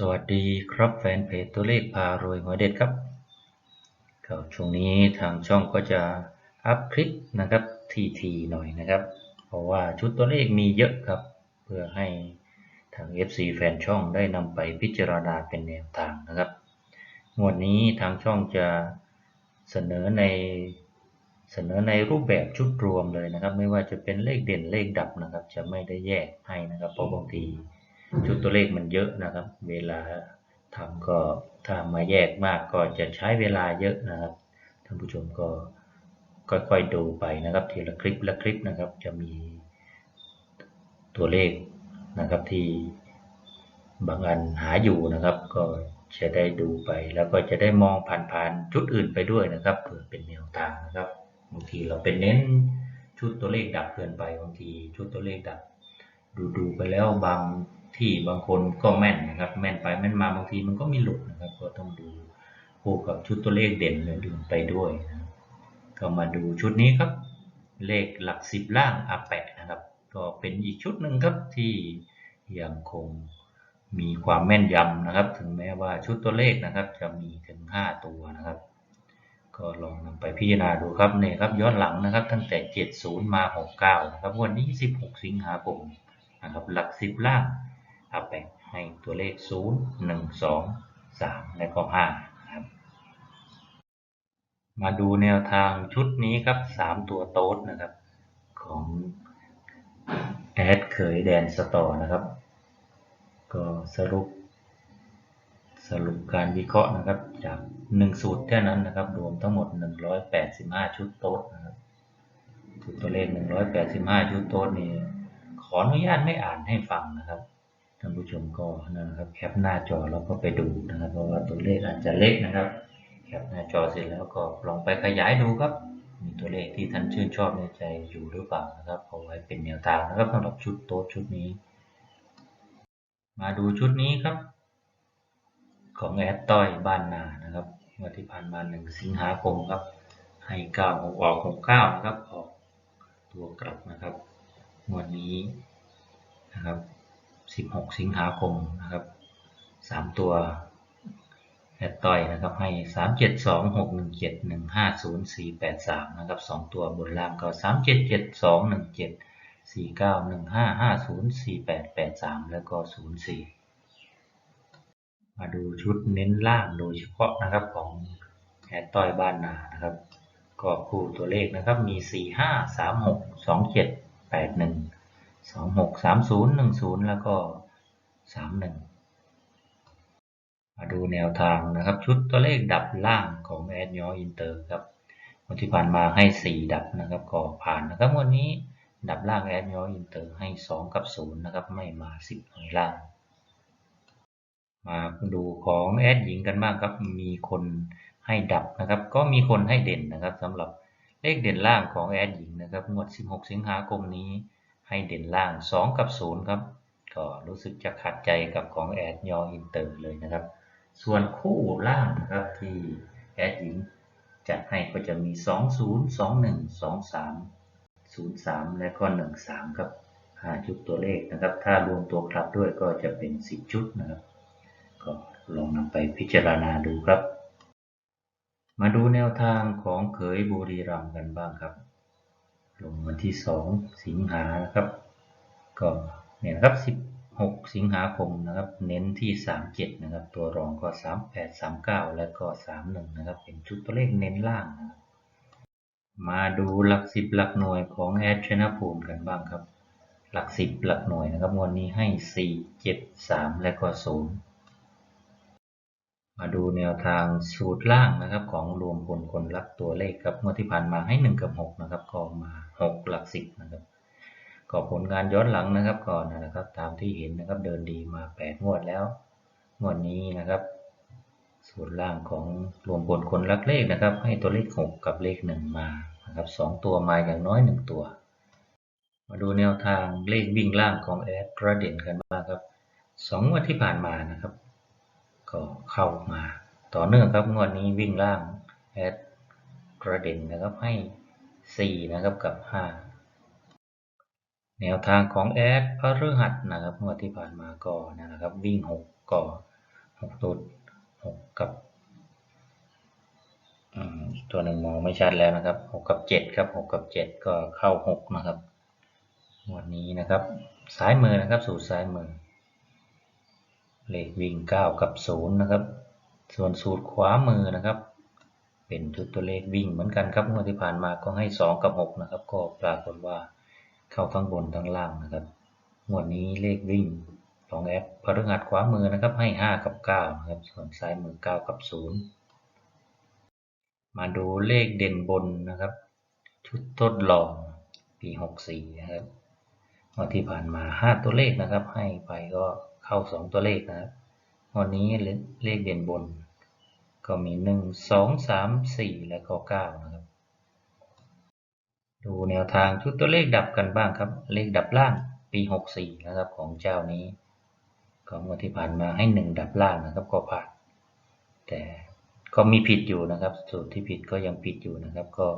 สวัสดีครับแฟนเพจตัวเลขพารวยหัวเด็ดครับก็ช่วงนี้ทางช่องก็จะอัพคลิปนะครับทีๆหน่อยนะครับ เพราะว่าชุดตัวเลขมีเยอะครับ เพื่อให้ทาง FC แฟนช่องได้นำไปพิจารณาเป็นแนวทางนะครับงวดนี้ทางช่องจะเสนอในเสนอในรูปแบบชุดรวมเลยนะครับ ไม่ว่าจะเป็นเลขเด่นเลขดับนะครับ จะไม่ได้แยกให้นะครับเพราะบางที ชุดตัวเลขมันเยอะนะครับ เวลาทำก็ถ้ามาแยกมากก็จะใช้เวลาเยอะนะครับท่านผู้ชมก็ค่อยๆดูไปนะครับ ทีละคลิปละคลิปนะครับ จะมีตัวเลขนะครับที่บางอันหาอยู่นะครับ ก็จะได้ดูไป แล้วก็จะได้มองผ่านๆชุดอื่นไปด้วยนะครับเผื่อเป็นแนวทางนะครับบางทีเราเป็นเน้นชุดตัวเลขดับเกินไปบางทีชุดตัวเลขดับ ดูดูไปแล้วบาง ที่บางคนก็แม่นนะครับ แม่นไปแม่นมาบางทีมันก็มีหลุดนะครับ ก็ต้องดูคู่กับชุดตัวเลขเด่นอื่นๆไปด้วยนะครับก็มาดูชุดนี้ครับ เลขหลักสิบล่างอาแปะนะครับ ก็เป็นอีกชุดหนึ่งครับที่ยังคงมีความแม่นยำนะครับ ถึงแม้ว่าชุดตัวเลขนะครับ จะมีถึง 5 ตัวนะครับ ก็ลองนำไปพิจารณาดูครับเนี่ยครับย้อนหลังนะครับ ตั้งแต่ 70 มา 69 นะครับ วันนี้ 16 สิงหาคมนะครับ หลัก 10 ล่าง อาแปะให้ตัวเลข 0 1 2 3 และก็5ครับ มาดูแนวทางชุดนี้ครับ 3 ตัวโต๊ดนะครับ ของแอดเขยแดนสตอนะครับ ก็สรุป สรุปการวิเคราะห์นะครับ จาก1สูตรแค่นั้นนะครับ รวมทั้งหมด 185 ชุดโต๊ดนะครับตัวเลข 185 ชุดโต๊ดนี่ขออนุญาตไม่อ่านให้ฟังนะครับ ท่านผู้ชมก็นะครับแคปหน้าจอแล้วก็ไปดูนะครับ เพราะว่าตัวเลขอาจจะเล็กนะครับแคปหน้าจอเสร็จแล้วก็ลองไปขยายดูครับ มีตัวเลขที่ท่านชื่นชอบในใจอยู่หรือเปล่านะครับเอาไว้เป็นแนวทางนะครับสำหรับชุดโต๊ดชุดนี้ มาดูชุดนี้ครับ ของแอดต้อยบ้านนานะครับวันที่ผ่านมาหนึ่งสิงหาคมครับ ให้เก้าออกหกเก้านะครับออกตัวกลับนะครับงวดนี้นะครับ สิบหกสิงหาคมนะครับสามตัวแอดต้อยนะครับให้สามเจ็ดสองหกหนึ่งเจ็ดหนึ่งห้าศูนย์สี่แปดสามนะครับสองตัวบนล่างก็สามเจ็ดเจ็ดสองหนึ่งเจ็ดสี่เก้าหนึ่งห้าห้าศูนย์สี่แปดแปดสามแล้วก็ศูนย์สี่มาดูชุดเน้นล่างโดยเฉพาะนะครับของแอดต้อยบ้านนานะครับก็คู่ตัวเลขนะครับมี 4 5 3 6 2 7 8 1 2 6 3 0 1 0แล้วก็3 1มาดูแนวทางนะครับ ชุดตัวเลขดับล่างของแอดยออินเตอร์ครับวันที่ผ่านมาให้ 4 ดับนะครับก็ผ่านนะครับวันนี้ดับล่างแอดยออินเตอร์ให้ 2 กับ 0 นะครับ ไม่มา10หน่วยล่าง มาดูของแอดหญิงกันบ้างครับ มีคนให้ดับนะครับ ก็มีคนให้เด่นนะครับสำหรับเลขเด่นล่างของแอดหญิงนะครับงวด 16 สิงหาคมนี้ ให้เด่นล่าง 2 กับ 0 ครับ ก็รู้สึกจะขัดใจกับของแอดยออินเตอร์เลยนะครับ ส่วนคู่ล่างนะครับที่แอดหญิงจัดให้ก็จะมี 2 0 2 1 2 3 0 3 และก็ 1 3 ครับ5ชุดตัวเลขนะครับ ถ้ารวมตัวกลับด้วยก็จะเป็น 10 ชุดนะครับ ก็ลองนำไปพิจารณาดูครับ มาดูแนวทางของเขยบุรีรัมย์กันบ้างครับ ลงวันที่ 2 สิงหาครับ ก็เนี่ยนะครับ 16 สิงหาคมนะครับ เน้นที่ 37 นะครับ ตัวรองก็ 38 39 และก็ 31 นะครับ เป็นชุดตัวเลขเน้นล่างนะครับ มาดูหลัก 10 หลักหน่วยของแอดชนะภูมิกันบ้างครับ หลัก 10 หลักหน่วยนะครับ วันนี้ให้ 4 7 3 และก็ 0มาดูแนวทางสูตรล่างนะครับของรวมผลคนรักตัวเลขครับเมื่อที่ผ่านมาให้ 1 กับ 6 นะครับก็มา 6 หลัก 10 นะครับก็ผลงานย้อนหลังนะครับก่อนนะครับ ตามที่เห็นนะครับเดินดีมา 8 งวดแล้ว งวดนี้นะครับสูตรล่างของรวมผลคนรักเลขนะครับ ให้ตัวเลข 6 กับเลข 1 มานะครับ 2 ตัวมาอย่างน้อย 1 ตัว มาดูแนวทางเลขวิ่งล่างของแอดประเด็นกันบ้างครับ2งวดที่ผ่านมานะครับ ก็เข้ามา ต่อเนื่องครับงวดนี้วิ่งล่างแอดกระเด็นนะครับให้ 4 นะครับกับ 5 แนวทางของแอดพฤหัสนะครับงวดที่ผ่านมาก็นะครับ วิ่ง 6 ก็กตัวหกกับตัวหนึ่งมองไม่ชัดแล้วนะครับหกกับเจ็ดครับหกกับเจ็ดก็เข้าหกนะครับวันนี้นะครับซ้ายมือนะครับสูตรซ้ายมือ เลขวิ่งเก้ากับศูนย์นะครับ ส่วนสูตรขวามือนะครับ เป็นชุดตัวเลขวิ่งเหมือนกันครับงวดที่ผ่านมาก็ให้สองกับหกนะครับ ก็ปรากฏว่าเข้าทั้งบนทั้งล่างนะครับงวดนี้เลขวิ่งของแอปพฤหัสขวามือนะครับให้ห้ากับเก้านะครับส่วนซ้ายมือเก้ากับศูนย์มาดูเลขเด่นบนนะครับ ชุดทดลองปีหกสี่นะครับงวดที่ผ่านมาห้าตัวเลขนะครับ ให้ไปก็เข้าสองตัวเลขนะครับวันนี้เลขเด่นบน ก็มีหนึ่งสองสามสี่และก็เก้านะครับ ดูแนวทางชุดตัวเลขดับกันบ้างครับ เลขดับล่างปีหกสี่นะครับของเจ้านี้ ของวันที่ผ่านมาให้หนึ่งดับล่างนะครับก็ผ่าน แต่ก็มีผิดอยู่นะครับ สูตรที่ผิดก็ยังผิดอยู่นะครับ ก็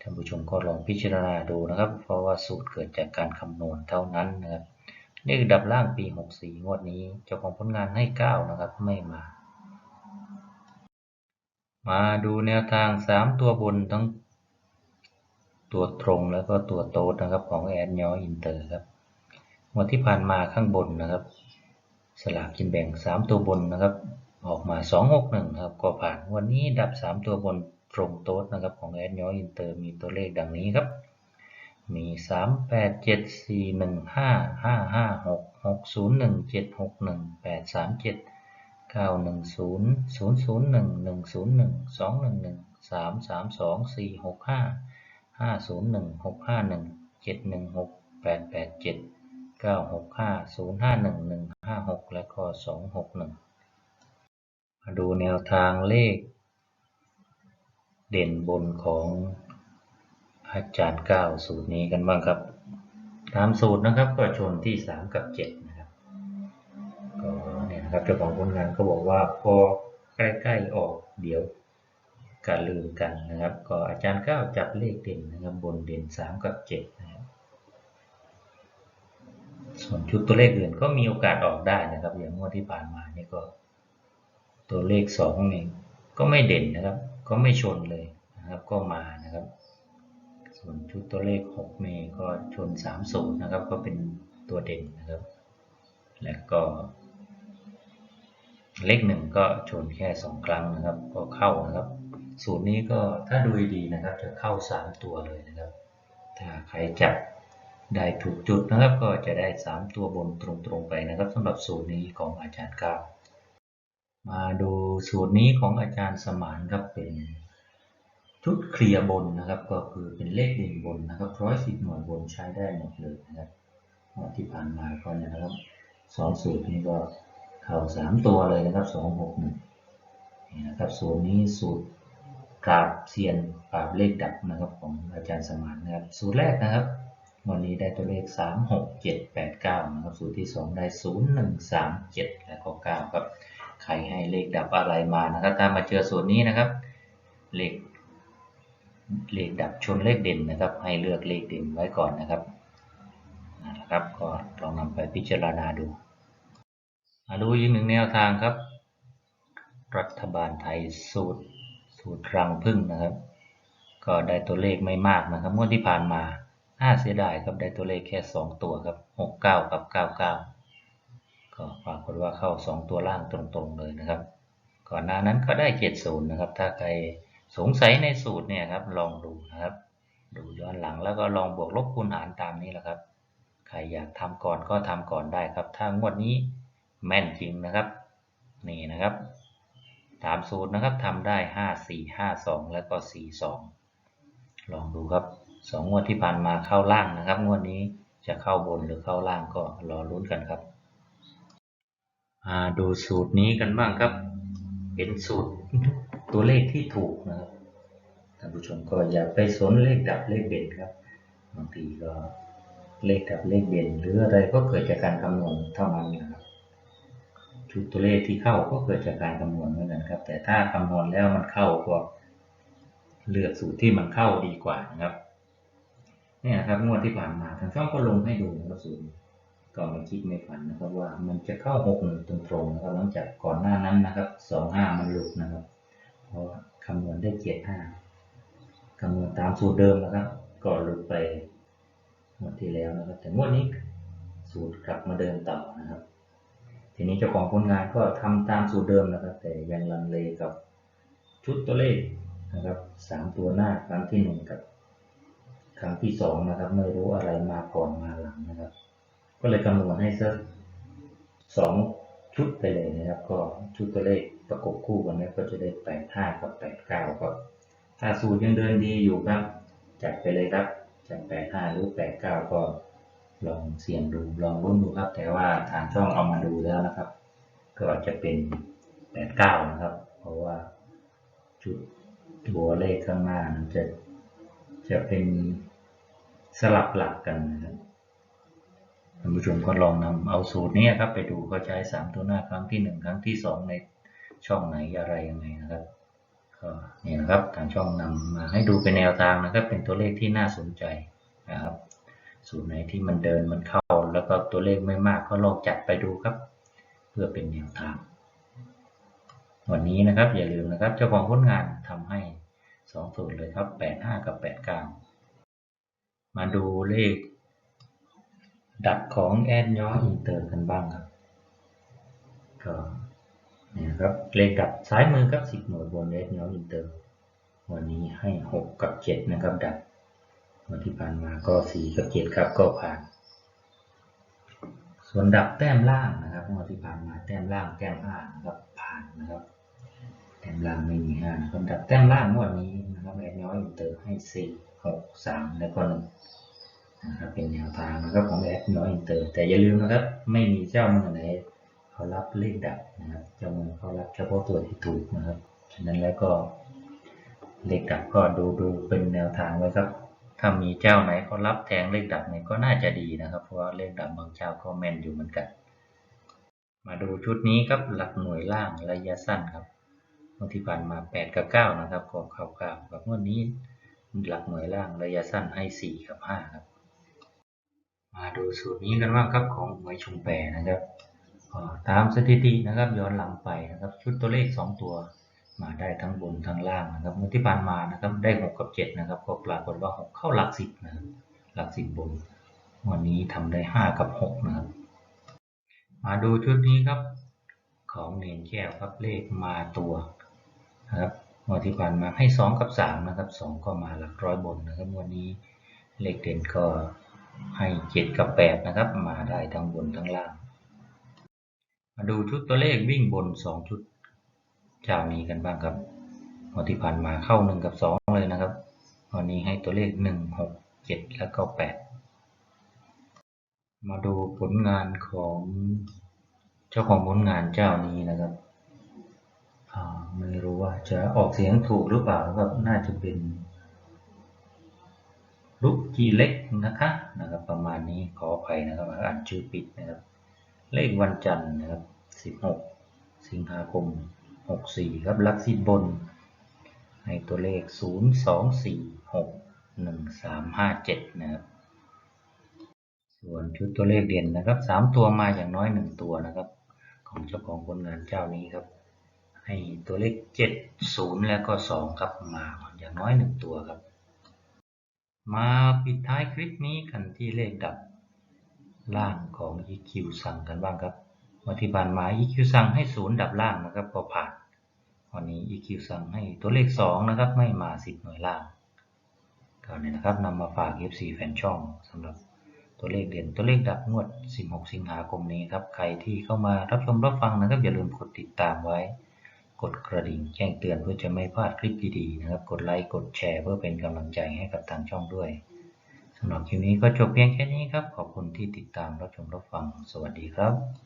ท่านผู้ชมก็ลองพิจารณาดูนะครับ เพราะว่าสูตรเกิดจากการคำนวณเท่านั้นนะครับเลขดับล่างปีหกสี่งวดนี้เจ้าของผลงานให้เก้านะครับ ไม่มา มาดูแนวทาง 3 ตัวบนทั้งตัวตรงแล้วก็ตัวโต๊ดนะครับของแอนยออินเตอร์ครับงวดที่ผ่านมาข้างบนนะครับ สลากกินแบ่ง 3 ตัวบนนะครับ ออกมา 261นะครับก็ผ่านวันนี้ดับ 3 ตัวบนตรงโต๊ดนะครับของแอนยออินเตอร์มีตัวเลขดังนี้ครับ มี 3 8 7 4 1 5 5 5 6 6 0 1 7 6 1 8 3 7 เก้าหนึ่งศูนย์ศูนย์ศูนย์หนึ่งหนึ่งศูนย์หนึ่งสองหนึ่งหนึ่งสามสามสองสี่หกห้าห้าศูนย์หนึ่งหกห้าหนึ่งเจ็ดหนึ่งหกแปดแปดเจ็ดเก้าหกห้าศูนย์ห้าหนึ่งหนึ่งห้าหกและก็สองหกหนึ่งมาดูแนวทางเลข เด่นบนของอาจารย์เก้าสูตรนี้กันบ้างครับ ตามสูตรนะครับก็ชนที่สามกับเจ็ด นะครับเจ้าของผลงานก็บอกว่าพอใกล้ ๆ ออกเดี๋ยวการลืมกันนะครับ ก็อาจารย์ก้าวจับเลขเด่นนะครับบนเด่นสามกับเจ็ดนะครับส่วนชุดตัวเลขอื่นก็มีโอกาสออกได้นะครับ อย่างงวดที่ผ่านมานี่ก็ ตัวเลขสองนี่ก็ไม่เด่นนะครับ ก็ไม่ชนเลยนะครับก็มานะครับ ส่วนชุดตัวเลขหกนี่ก็ชนสามศูนย์นะครับ ก็เป็นตัวเด่นนะครับ และก็ เลขหนึ่งก็ชนแค่สองครั้งนะครับ ก็เข้านะครับ สูตรนี้ก็ถ้าดูดีนะครับ จะเข้าสามตัวเลยนะครับ ถ้าใครจับได้ถูกจุดนะครับ ก็จะได้สามตัวบนตรงๆไปนะครับสำหรับสูตรนี้ของอาจารย์ก้าวมาดูสูตรนี้ของอาจารย์สมานครับเป็นชุดเคลียร์บนนะครับ ก็คือเป็นเลขเด่นบนนะครับร้อยสิบหน่วยบนใช้ได้หมดเลยนะครับที่ผ่านมาก็เนี่ยนะครับสองสูตรนี้ก็ เข้าสามตัวเลยนะครับสองหกหนึ่งนะครับสูตรนี้สูตรกราบเซียนปราบเลขดับนะครับของอาจารย์สมานนะครับ สูตรแรกนะครับ วันนี้ได้ตัวเลขสามหกเจ็ดแปดเก้านะครับ สูตรที่สองได้ศูนย์หนึ่งสามเจ็ดและก็เก้าครับ ใครให้เลขดับอะไรมานะครับ ถ้ามาเจอสูตรนี้นะครับ เลข เลขดับชนเลขเด่นนะครับ ให้เลือกเลขเด่นไว้ก่อนนะครับนะครับ ก็ลองนำไปพิจารณาดู มาดูอีกหนึ่งแนวทางครับ รัฐบาลไทยสูตรสูตรรังพึ่งนะครับ ก็ได้ตัวเลขไม่มากนะครับงวดที่ผ่านมาน่าเสียดายครับได้ตัวเลขแค่ 2 ตัวครับ 69 กับ 99 ก็ปรากฏว่าเข้า 2 ตัวล่างตรงๆเลยนะครับ ก่อนหน้านั้นก็ได้70นะครับ ถ้าใครสงสัยในสูตรเนี่ยครับลองดูนะครับ ดูย้อนหลังแล้วก็ลองบวกลบคูณหารตามนี้แหละครับ ใครอยากทำก่อนก็ทำก่อนได้ครับ ถ้างวดนี้ แม่นจริงนะครับ นี่นะครับตามสูตรนะครับทำได้5 4 5 2แล้วก็4 2ลองดูครับสองงวดที่ผ่านมาเข้าล่างนะครับ งวดนี้จะเข้าบนหรือเข้าล่างก็รอลุ้นกันครับมาดูสูตรนี้กันบ้างครับ เป็นสูตรตัวเลขที่ถูกนะครับท่านผู้ชมก็อย่าไปสนเลขดับเลขเด่นครับบางทีก็เลขดับเลขเด่นหรืออะไรก็เกิดจากการคำนวณเท่านั้นนะครับ ตัวเลขที่เข้าก็เกิดจากการคำนวณเหมือนกันครับ แต่ถ้าคำนวณแล้วมันเข้าก็เลือกสูตรที่มันเข้าดีกว่านะครับเนี่ยนะครับงวดที่ผ่านมาทางช่องก็ลงให้ดูนะครับสูตรก็ไม่คิดไม่ฝันนะครับว่ามันจะเข้าหกหนึ่งตรงๆนะครับหลังจากก่อนหน้านั้นนะครับสองห้ามันหลุดนะครับ เพราะคำนวณได้เจ็ดห้าคำนวณตามสูตรเดิมนะครับก็หลุดไปงวดที่แล้วนะครับแต่งวดนี้สูตรกลับมาเดินต่อนะครับ ทีนี้เจ้าของผลงานก็ทำตามสูตรเดิมนะครับ แต่ยังลังเลกับชุดตัวเลขนะครับสามตัวหน้าครั้งที่หนึ่งกับครั้งที่สองนะครับ ไม่รู้อะไรมาก่อนมาหลังนะครับ ก็เลยคำนวณให้สักสองชุดไปเลยนะครับ ก็ชุดตัวเลขประกบคู่กันนี่ยก็จะได้แปดห้ากับแปดเก้าก็ถ้าสูตรยังเดินดีอยู่ครับ จัดไปเลยครับ จากแปดห้าหรือแปดเก้าก็ ลองเสี่ยงดูลองรุ่นดูครับ แต่ว่าทางช่องเอามาดูแล้วนะครับ ก็อาจจะเป็นแปดเก้านะครับ เพราะว่าจุดตัวเลขข้างหน้ามันจะจะเป็นสลับหลักกันนะครับท่านผู้ชมก็ลองนำเอาสูตรนี้ครับ ไปดูเขาใช้สามตัวหน้าครั้งที่หนึ่งครั้งที่สองในช่องไหนอะไรยังไงนะครับก็นี่นะครับทางช่องนำมาให้ดูเป็นแนวทางนะครับ เป็นตัวเลขที่น่าสนใจนะครับ สูตรไหนที่มันเดินมันเข้า แล้วก็ตัวเลขไม่มากก็ลองจัดไปดูครับ เพื่อเป็นแนวทาง วันนี้นะครับอย่าลืมนะครับเจ้าของผลงานทำให้สองสูตรเลยครับแปดห้ากับแปดก้ามาดูเลข ดับของแอดย้ออินเตอร์กันบ้างครับก็เนี่ยครับเลขดับซ้ายมือครับสิบหน่วยบนแอดย้ออินเตอร์วันนี้ให้หกกับเจ็ดนะครับดับ วันที่ผ่านมาก็สี่กับเจ็ดครับก็ผ่าน ส่วนดับแต้มล่างนะครับวันที่ผ่านมาแต้มล่างแต้มห้านะครับผ่านนะครับ แต้มล่างไม่มีห้านะครับดับแต้มล่างวันนี้นะครับแอดย้ออินเตอร์ให้สี่หกสามแล้วก็หนึ่งนะครับเป็นแนวทางนะครับของแอดน้อยอินเตอร์แต่อย่าลืมนะครับ ไม่มีเจ้ามือไหนเขารับเลขดับนะครับ เจ้ามือเขารับเฉพาะตัวที่ถูกนะครับฉะนั้นแล้วก็เลขดับก็ดูดูเป็นแนวทางไว้ครับ ถ้ามีเจ้าไหนเขารับแทงเลขดับเนี่ยก็น่าจะดีนะครับ เพราะว่าเลขดับบางเจ้าก็แม่นอยู่เหมือนกัน มาดูชุดนี้ครับหลักหน่วยล่างระยะสั้นครับงวดที่ผ่านมา 8 กับ 9 นะครับก็เข้า9กับงวดนี้หลักหน่วยล่างระยะสั้นให้ 4 กับ 5 ครับ มาดูสูตรนี้กันบ้างครับของหวยชุมแปรนะครับตามสถิตินะครับย้อนหลังไปนะครับ ชุดตัวเลข 2 ตัว มาได้ทั้งบนทั้งล่างนะครับเมื่อที่ผ่านมานะครับได้ 6 กับ 7 นะครับ ก็ปรากฏว่า 6 เข้าหลัก 10 นะครับ หลัก 10 บน วันนี้ทำได้ 5 กับ 6 นะครับ มาดูชุดนี้ครับ ของเนนแก้วครับเลขมาตัวนะครับงวดที่ผ่านมาให้ 2 กับ 3 นะครับ 2 ก็มาหลักร้อยบนนะครับ วันนี้เลขเด่นก็ให้เจ็ดกับแปดนะครับ มาได้ทั้งบนทั้งล่าง มาดูชุดตัวเลขวิ่งบนสองชุด เจ้านี้กันบ้างครับวันที่ผ่านมาเข้าหนึ่งกับสองเลยนะครับวันนี้ให้ตัวเลขหนึ่งหกเจ็ดแล้วก็แปดมาดูผลงานของเจ้าของผลงานเจ้านี้นะครับอ่าไม่รู้ว่าจะออกเสียงถูกหรือเปล่านะครับน่าจะเป็นลุกจีเล็กนะคะนะครับ ประมาณนี้ขออภัยนะครับอ่านชื่อปิดนะครับ เลขวันจันทร์นะครับ 16 สิงหาคม 64 ครับลักซิบบน ให้ตัวเลข 0 2 4 6 1 3 5 7 นะครับ ส่วนชุดตัวเลขเด่นนะครับ 3 ตัวมาอย่างน้อย 1 ตัวนะครับ ของเจ้าของผลงานเจ้านี้ครับ ให้ตัวเลข 7 0 แล้วก็ 2 ครับมาอย่างน้อย 1 ตัวครับ มาปิดท้ายคลิปนี้กันที่เลขดับล่างของ EQ สั่งกันบ้างครับ วันที่ผ่านมา EQ สั่งให้ศูนย์ดับล่างนะครับก็ผ่าน วันนี้ EQ สั่งให้ตัวเลข 2 นะครับ ไม่มา 10 หน่วยล่างก็เนี่ยนะครับนำมาฝาก FC แฟนช่องสำหรับตัวเลขเด่นตัวเลขดับงวด 16 สิงหาคมนี้ครับ ใครที่เข้ามารับชมรับฟังนะครับ อย่าลืมกดติดตามไว้ กดกระดิ่งแจ้งเตือนเพื่อจะไม่พลาดคลิปดีๆนะครับ กดไลค์ กดแชร์เพื่อเป็นกำลังใจให้กับทางช่องด้วยสำหรับคลิปนี้ก็จบเพียงแค่นี้ครับ ขอบคุณที่ติดตามรับชมรับฟัง สวัสดีครับ